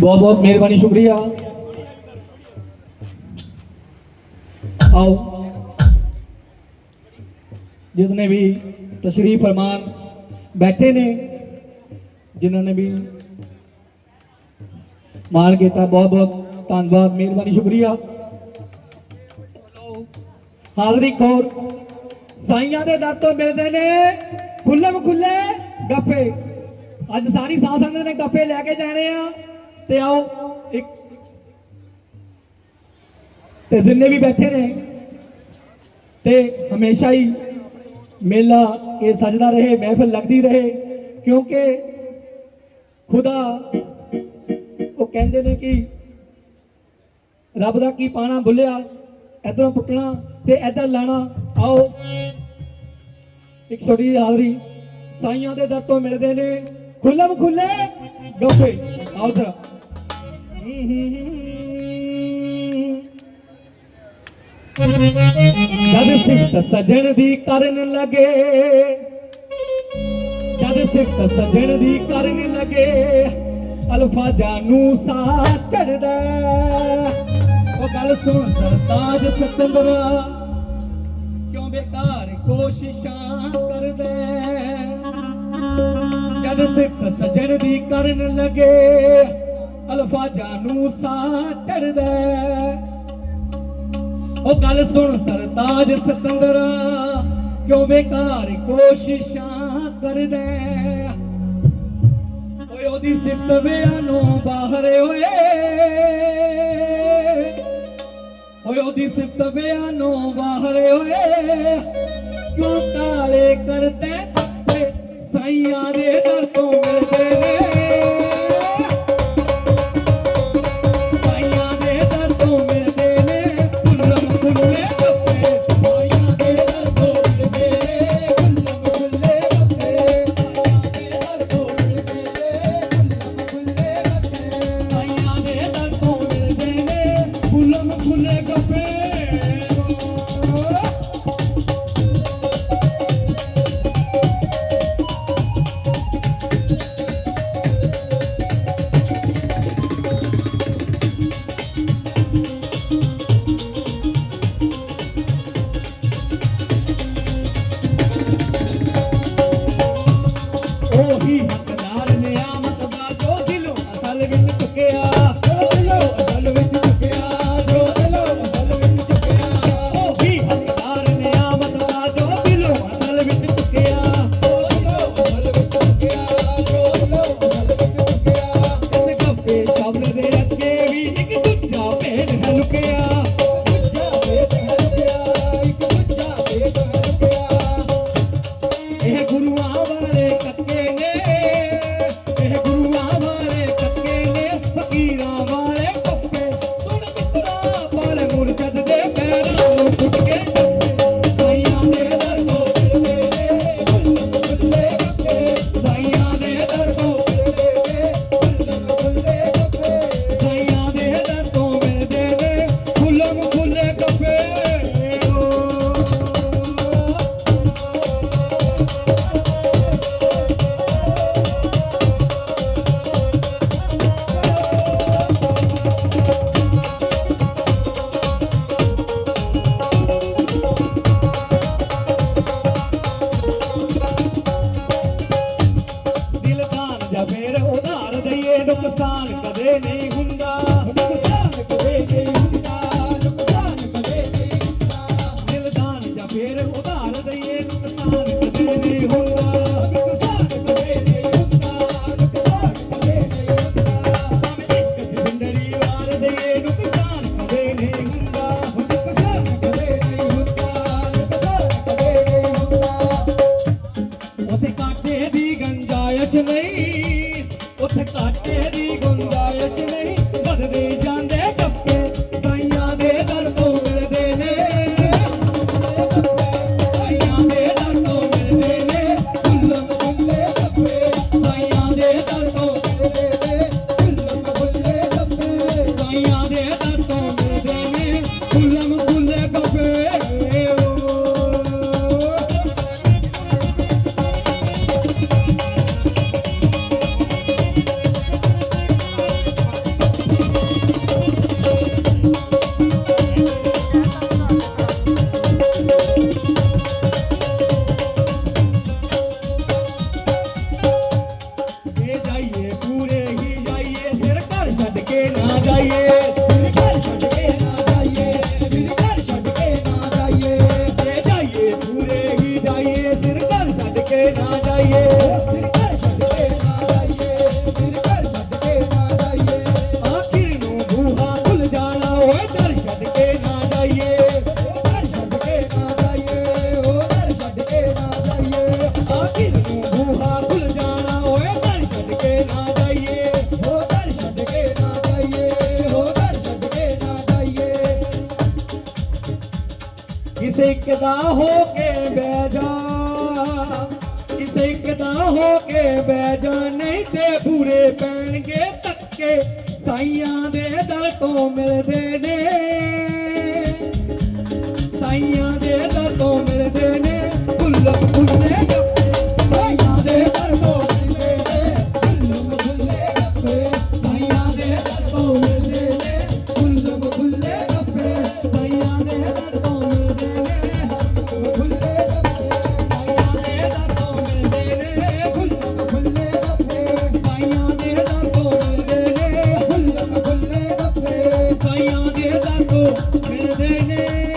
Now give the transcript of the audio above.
ਬਹੁਤ ਬਹੁਤ ਮਿਹਰਬਾਨੀ, ਸ਼ੁਕਰੀਆ। ਆਓ। ਜਿਤਨੇ ਵੀ ਤਸ਼ਰੀਫ ਫਰਮਾਨ ਬੈਠੇ ਨੇ, ਜਿਨ੍ਹਾਂ ਨੇ ਵੀ ਮਾਣ ਕੀਤਾ, ਬਹੁਤ ਬਹੁਤ ਧੰਨਵਾਦ, ਮਿਹਰਬਾਨੀ, ਸ਼ੁਕਰੀਆ। ਹਾਜ਼ਰੀ ਖੋਰ, ਸਾਈਆਂ ਦੇ ਦਰ ਤੋਂ ਮਿਲਦੇ ਨੇ ਖੁੱਲਮ ਖੁੱਲੇ ਗੱਫੇ ਅੱਜ ਸਾਰੀ ਸਾਧ ਸੰਗਤ ਨੇ ਗੱਫੇ ਲੈ ਕੇ ਜਾਣੇ ਆ। ਤੇ ਆਓ ਇੱਕ ਤੇ ਜਿੰਨੇ ਵੀ ਬੈਠੇ ਨੇ ਤੇ ਹਮੇਸ਼ਾ ਹੀ ਮੇਲਾ ਇਹ ਸਜਦਾ ਰਹੇ, ਮਹਿਫਲ ਲੱਗਦੀ ਰਹੇ, ਕਿਉਂਕਿ ਖੁਦਾ ਉਹ ਕਹਿੰਦੇ ਨੇ ਕਿ ਰੱਬ ਦਾ ਕੀ ਪਾਣਾ ਭੁੱਲਿਆ ਇਧਰੋਂ ਪੁੱਟਣਾ ਤੇ ਇਧਰ ਲਾਣਾ। ਆਓ, ਇੱਕ ਛੋਟੀ ਜਿਹੀ ਹਾਜ਼ਰੀ, ਸਾਈਆਂ ਦੇ ਦਰ ਤੋਂ ਮਿਲਦੇ ਨੇ ਖੁੱਲਮ ਖੁੱਲੇ ਗੱਫੇ ਆਓ ਜਰਾ ਜਦ ਸਿਫਤ ਸਜਣ ਦੀ ਕਰਨ ਲਗੇ, ਜਦ ਸਿਫਤ ਸਜਣ ਦੀ ਕਰਨ ਲਗੇ ਅਲਫਾਜ਼ਾਂ ਨੂੰ ਸਾ ਚੜਦਾ ਉਹ ਗੱਲ ਸੁਣ ਸਰਤਾਜ ਸਤੰਬਰਾ ਕਿਉਂ ਬੇਕਾਰ ਕੋਸ਼ਿਸ਼ਾਂ ਕਰਦਾ ਜਦ ਸਿਫਤ ਸਜਣ ਦੀ ਕਰਨ ਲਗੇ ਅਲਫਾਜ਼ਾਂ ਨੂੰ ਸਾ ਚੜਦਾ ਉਹ ਗੱਲ ਸੁਣ ਸਰਤਾਜ ਸਤੰਦਰਾ, ਕਿਉਂ ਬੇਕਾਰ ਕੋਸ਼ਿਸ਼ਾਂ ਕਰਦਾ ਓਏ ਉਹਦੀ ਸਿਫਤ ਬਿਆਨੋਂ ਬਾਹਰ ਓਏ। ਓਏ ਉਹਦੀ ਸਿਫਤ ਬਿਆਨੋਂ ਬਾਹਰ ਓਏ। ਕਿਉਂ ਕਾਲੇ ਕਰਤੇ ਸਾਈਆਂ ਦੇ ਉਹੀ ਹੱਕਦਾਰ ਨਿਆਮਤ ਦਾ ਜੋ ਦਿਲੋਂ ਅਸਲ ਵਿੱਚ ਚੁੱਕਿਆ ਕਾਟੇ ਦੀ ਗੰਜਾਇਸ਼ ਨਹੀਂ ਉਥੇ ਕਾਟੇ ਦੀ ਗੁੰਜਾਇਸ਼ ਨਹੀਂ ਕਿਸੇ ਇੱਕ ਦਾ ਹੋ ਕੇ ਬਹਿ ਕਿਸੇ ਇੱਕ ਦਾ ਹੋ ਕੇ ਬਹਿ ਨਹੀਂ ਤੇ ਪੂਰੇ ਪੈਣਗੇ ਤੱਕੇ ਸਾਈਆਂ ਦੇ ਦਲ ਤੋਂ ਮਿਲਦੇ ਨੇ। ਸਾਈਆਂ ਦੇ ਦਲ ਤੋਂ ਮਿਲਦੇ ਨੇ। हृदय